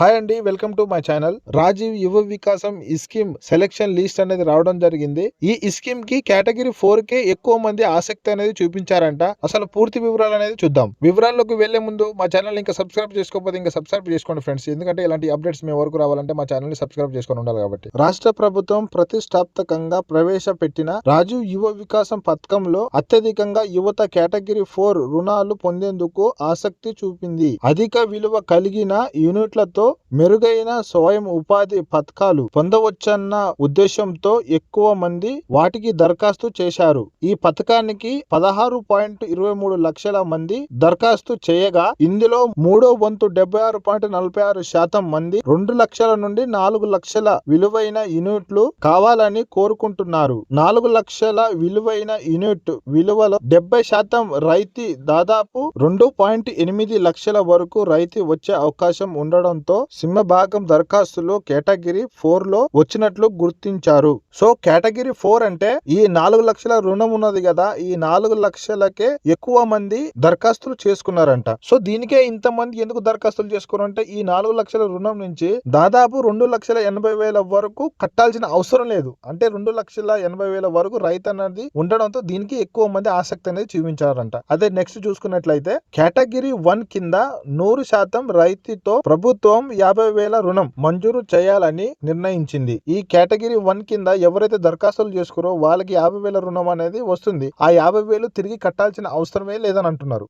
Hi అండి welcome to my channel Rajiv Yuva Vikasam ఈ scheme selection list అనేది రావడం జరిగింది. ఈ స్కీమ్కి కేటగిరీ ఫోర్ కే ఎక్కువ మంది ఆసక్తి అనేది చూపించారంట. అసలు పూర్తి వివరాలు అనేది చూద్దాం. వివరాల్లోకి వెళ్ళే ముందు మా ఛానల్ ఇంకా సబ్స్క్రైబ్ చేసుకోకపోతే ఇంకా సబ్స్క్రైబ్ చేసుకోండి ఫ్రెండ్స్ ఎందుకంటే ఇలాంటి అప్డేట్స్ మీ వరకు రావాలంటే మా ఛానల్ని సబ్స్క్రైబ్ చేసుకొని ఉండాలి కాబట్టి. రాష్ట్ర ప్రభుత్వం ప్రతిష్టాత్మకంగా ప్రవేశపెట్టిన రాజీవ్ యువ వికాసం పథకంలో అత్యధికంగా యువత కేటగిరీ ఫోర్ రుణాలు పొందేందుకు ఆసక్తి చూపింది. అధిక విలువ కలిగిన యూనిట్లతో మెరుగైన స్వయం ఉపాధి పథకాలు పొందవచ్చన్న ఉద్దేశంతో ఎక్కువ మంది వాటికి దరఖాస్తు చేశారు. ఈ పథకానికి పదహారు పాయింట్ ఇరవై మూడు లక్షల మంది దరఖాస్తు చేయగా ఇందులో మూడో వంతు డెబ్బై ఆరు పాయింట్ నలభై ఆరు శాతం మంది రెండు లక్షల నుండి నాలుగు లక్షల విలువైన యూనిట్లు కావాలని కోరుకుంటున్నారు. నాలుగు లక్షల విలువైన యూనిట్ విలువలో డెబ్బై శాతం రైతు దాదాపు రెండు పాయింట్ ఎనిమిది లక్షల వరకు రైతు వచ్చే అవకాశం ఉండడంతో సింహభాగం దరఖాస్తులు కేటగిరీ ఫోర్లో వచ్చినట్లు గుర్తించారు. సో కేటగిరీ ఫోర్ అంటే ఈ నాలుగు లక్షల రుణం ఉన్నది కదా ఈ నాలుగు లక్షలకే ఎక్కువ మంది దరఖాస్తులు చేసుకున్నారంట. సో దీనికే ఇంత మంది ఎందుకు దరఖాస్తులు చేసుకున్నారంటే ఈ నాలుగు లక్షల రుణం నుంచి దాదాపు రెండు లక్షల ఎనభై వేల వరకు కట్టాల్సిన అవసరం లేదు. అంటే రెండు లక్షల ఎనభై వేల వరకు రైతు అనేది ఉండడంతో దీనికి ఎక్కువ మంది ఆసక్తి అనేది చూపించారంట. అదే నెక్స్ట్ చూసుకున్నట్లయితే కేటగిరీ వన్ కింద నూరు శాతం రైతుతో ప్రభుత్వం యాభై వేల రుణం మంజూరు చేయాలని నిర్ణయించింది. ఈ కేటగిరీ వన్ కింద ఎవరైతే దరఖాస్తులు చేసుకురో వాళ్ళకి యాభై వేల రుణం అనేది వస్తుంది. ఆ యాభై వేలు తిరిగి కట్టాల్సిన అవసరమే లేదని అంటున్నారు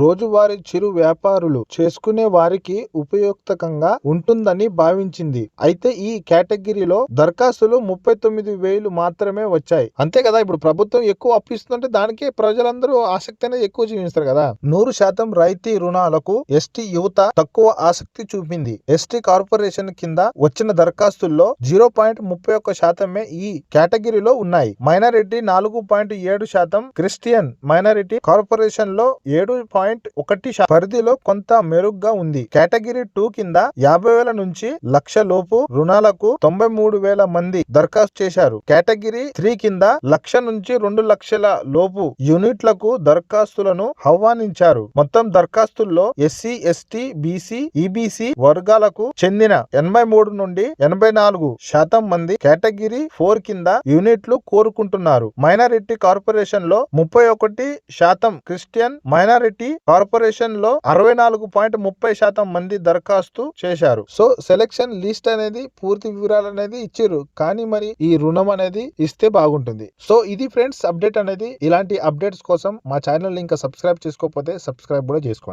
రోజువారీ చిరు వ్యాపారులు చేసుకునే వారికి ఉపయుక్తకంగా ఉంటుందని భావించింది. అయితే ఈ కేటగిరీలో దరఖాస్తులు ముప్పై తొమ్మిది వేలు మాత్రమే వచ్చాయి. అంతే కదా ఇప్పుడు ప్రభుత్వం ఎక్కువ అప్పిస్తుంటే దానికి ప్రజలందరూ ఆసక్తి అనేది ఎక్కువ చూపిస్తారు కదా. నూరు శాతం రైతీ రుణాలకు ఎస్టీ యువత తక్కువ ఆసక్తి చూపింది. ఎస్టీ కార్పొరేషన్ కింద వచ్చిన దరఖాస్తుల్లో జీరో పాయింట్ ముప్పై ఒక్క శాతమే ఈ కేటగిరీలో ఉన్నాయి. మైనారిటీ నాలుగు పాయింట్ ఏడు శాతం క్రిస్టియన్ మైనారిటీ కార్పొరేషన్లో ఏడు పాయింట్ ఒకటి పరిధిలో కొంత మెరుగ్గా ఉంది. కేటగిరీ టూ కింద యాభై వేల నుంచి లక్ష లోపు రుణాలకు తొంభై మూడు వేల మంది దరఖాస్తు చేశారు. కేటగిరీ త్రీ కింద లక్ష నుంచి రెండు లక్షల లోపు యూనిట్లకు దరఖాస్తులను ఆహ్వానించారు. మొత్తం దరఖాస్తుల్లో ఎస్సీ ఎస్టీ బీసీ ఈబీసీ వర్గాలకు చెందిన ఎనభై మూడు నుండి ఎనభై నాలుగు శాతం మంది కేటగిరీ ఫోర్ కింద యూనిట్లు కోరుకుంటున్నారు. మైనారిటీ కార్పొరేషన్లో ముప్పై ఒకటి శాతం క్రిస్టియన్ మైనారిటీ కార్పొరేషన్లో అరవై నాలుగు పాయింట్ ముప్పై శాతం మంది దరఖాస్తు చేశారు. సో సెలక్షన్ లిస్ట్ అనేది పూర్తి వివరాలు అనేది ఇచ్చారు కానీ మరి ఈ రుణం అనేది ఇస్తే బాగుంటుంది. సో ఇది ఫ్రెండ్స్ అప్డేట్ అనేది ఇలాంటి అప్డేట్స్ కోసం మా ఛానల్ ఇంకా సబ్స్క్రైబ్ చేసుకోకపోతే సబ్స్క్రైబ్ కూడా చేసుకోండి.